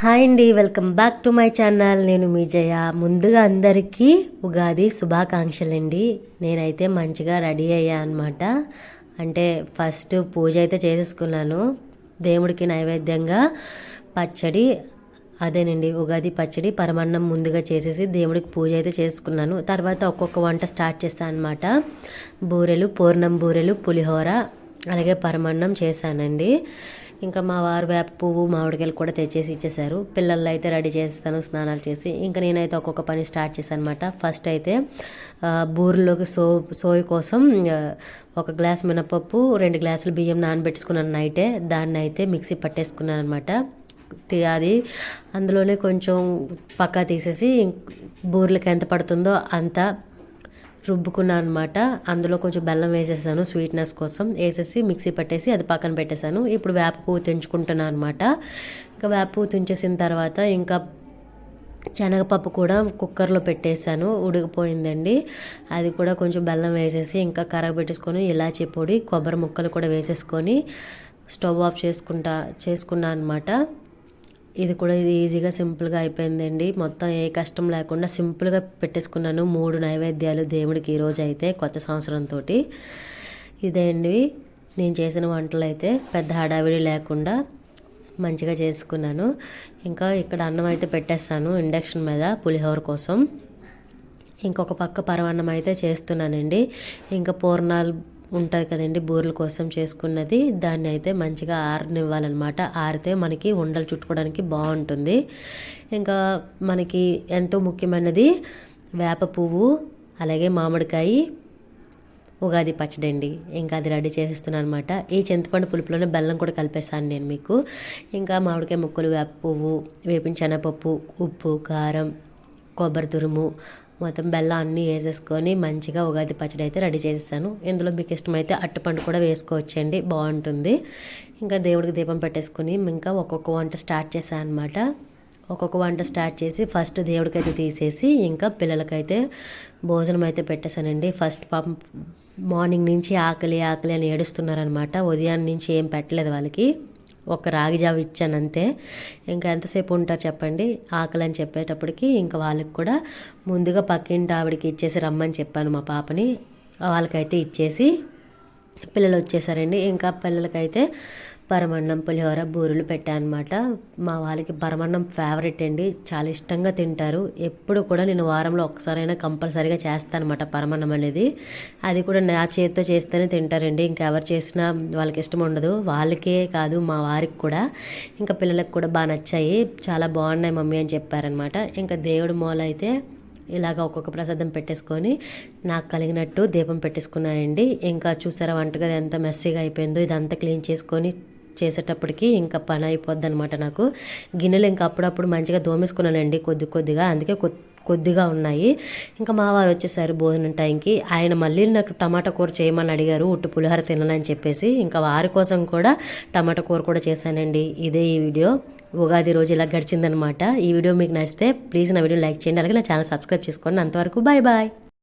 Hi అండి welcome back to my channel. నేను మీ జయ. ముందుగా అందరికీ ఉగాది శుభాకాంక్షలు అండి నేనైతే మంచిగా రెడీ అయ్యా అనమాట అంటే ఫస్ట్ పూజ అయితే చేసేసుకున్నాను. దేవుడికి నైవేద్యంగా పచ్చడి అదేనండి ఉగాది పచ్చడి పరమాన్నం ముందుగా చేసేసి దేవుడికి పూజ అయితే చేసుకున్నాను. తర్వాత ఒక్కొక్క వంట స్టార్ట్ చేశాను అనమాట బూరెలు పూర్ణం బూరెలు పులిహోర అలాగే పరమాన్నం చేశానండి. ఇంకా మా వారు వేప పువ్వు మామిడికాయలు కూడా తెచ్చేసి ఇచ్చేసారు పిల్లలు అయితే రెడీ చేస్తాను స్నానాలు చేసి. ఇంకా నేనైతే ఒక్కొక్క పని స్టార్ట్ చేశాను అనమాట ఫస్ట్ అయితే బూరెలోకి సో సోయి కోసం ఒక గ్లాస్ మినపప్పు రెండు గ్లాసులు బియ్యం నానబెట్టుకున్నాను నైటే. దాన్ని అయితే మిక్సీ పట్టేసుకున్నాను అనమాట. అది అందులోనే కొంచెం పక్కా తీసేసి బూరెలకు ఎంత పడుతుందో అంత రుబ్బుకున్నాను అనమాట అందులో కొంచెం బెల్లం వేసేసాను స్వీట్నెస్ కోసం. వేసేసి మిక్సీ పట్టేసి అది పక్కన పెట్టేశాను. ఇప్పుడు వేప పువ్వు తెంచుకుంటున్నాను అనమాట ఇంకా వేప పువ్వు తుంచేసిన తర్వాత ఇంకా శనగపప్పు కూడా కుక్కర్లో పెట్టేశాను. ఉడికిపోయిందండి. అది కూడా కొంచెం బెల్లం వేసేసి ఇంకా కరగబెట్టేసుకొని ఇలాచీ పొడి కొబ్బరి ముక్కలు కూడా వేసేసుకొని స్టవ్ ఆఫ్ చేసుకుంటా చేసుకున్నాను అనమాట ఇది కూడా ఇది ఈజీగా సింపుల్గా అయిపోయిందండి. మొత్తం ఏ కష్టం లేకుండా సింపుల్గా పెట్టేసుకున్నాను. మూడు నైవేద్యాలు దేవుడికి ఈరోజు అయితే కొత్త సంవత్సరంతో ఇదే అండి. నేను చేసిన వంటలు అయితే పెద్ద హడావిడి లేకుండా మంచిగా చేసుకున్నాను. ఇంకా ఇక్కడ అన్నం అయితే పెట్టేస్తాను ఇండక్షన్ మీద పులిహోర కోసం. ఇంకొక పక్క పరమాన్నం అయితే చేస్తున్నానండి. ఇంకా పూర్ణాలు ఉంటుంది కదండి బూరెల కోసం చేసుకున్నది. దాన్ని అయితే మంచిగా ఆరనివ్వాలన్నమాట. ఆరితే మనకి ఉండలు చుట్టుకోవడానికి బాగుంటుంది. ఇంకా మనకి ఎంతో ముఖ్యమైనది వేప పువ్వు అలాగే మామిడికాయ ఉగాది పచ్చడి అండి ఇంకా అది రెడీ చేసేస్తున్నాను అనమాట ఈ చింతపండు పులుపులోనే బెల్లం కూడా కలిపేస్తాను నేను మీకు. ఇంకా మామిడికాయ ముక్కలు వేప పువ్వు వేపిన శనగపప్పు ఉప్పు కారం కొబ్బరి తురుము మొత్తం బెల్లం అన్నీ వేసేసుకొని మంచిగా ఉగాది పచ్చడి అయితే రెడీ చేసేసాను. ఇందులో మీకు ఇష్టమైతే అట్టుపండు కూడా వేసుకోవచ్చండి. బాగుంటుంది. ఇంకా దేవుడికి దీపం పెట్టేసుకుని ఇంకా ఒక్కొక్క వంట స్టార్ట్ చేశాను అనమాట ఒక్కొక్క వంట స్టార్ట్ చేసి ఫస్ట్ దేవుడికైతే తీసేసి ఇంకా పిల్లలకైతే భోజనం అయితే పెట్టేశానండి. ఫస్ట్ పాపం మార్నింగ్ నుంచి ఆకలి ఆకలి అని ఏడుస్తున్నారనమాట ఉదయం నుంచి ఏం పెట్టలేదు వాళ్ళకి. ఒక రాగి జావ ఇచ్చాను అంతే ఇంకా ఎంతసేపు ఉంటారు చెప్పండి? ఆకలి అని చెప్పేటప్పటికి ఇంకా వాళ్ళకి కూడా ముందుగా పక్కింటి ఆవిడకి ఇచ్చేసి రమ్మని చెప్పాను మా పాపని. వాళ్ళకైతే ఇచ్చేసి పిల్లలు వచ్చేసారండి. ఇంకా పిల్లలకైతే పరమన్నం పులిహోర బూరెలు పెట్టానమాట. మా వాళ్ళకి పరమన్నం ఫేవరెట్ అండి. చాలా ఇష్టంగా తింటారు. ఎప్పుడు కూడా నేను వారంలో ఒక్కసారైనా కంపల్సరీగా చేస్తాను అనమాట పరమన్నం అనేది. అది కూడా నా చేతితో చేస్తేనే తింటారండి. ఇంకెవరు చేసినా వాళ్ళకి ఇష్టం ఉండదు. వాళ్ళకే కాదు మా వారికి కూడా. ఇంకా పిల్లలకు కూడా బాగా నచ్చాయి. చాలా బాగున్నాయి మమ్మీ అని చెప్పారనమాట. ఇంకా దేవుడి మూల అయితే ఇలాగ ఒక్కొక్క ప్రసాదం పెట్టేసుకొని నాకు కలిగినట్టు దీపం పెట్టేసుకున్నాయండి. ఇంకా చూసారా వంటగది ఎంత మెస్సీగా అయిపోయిందో. ఇదంతా క్లీన్ చేసుకొని చేసేటప్పటికి ఇంకా పని అయిపోద్ది అనమాట నాకు. గిన్నెలు ఇంకా అప్పుడప్పుడు మంచిగా దోమేసుకున్నానండి కొద్ది కొద్దిగా అందుకే కొద్దిగా ఉన్నాయి. ఇంకా మా వారు వచ్చేసారు భోజనం టైంకి. ఆయన మళ్ళీ నాకు టమాటా కూర చేయమని అడిగారు ఉట్టు పులిహోర తినని చెప్పేసి. ఇంకా వారి కోసం కూడా టమాటా కూర కూడా చేశానండి ఇదే ఈ వీడియో. ఉగాది రోజు ఇలా గడిచిందనమాట ఈ వీడియో మీకు నచ్చితే ప్లీజ్ నా వీడియో లైక్ చేయండి అలాగే నా ఛానల్ సబ్స్క్రైబ్ చేసుకోండి. అంతవరకు బాయ్ బాయ్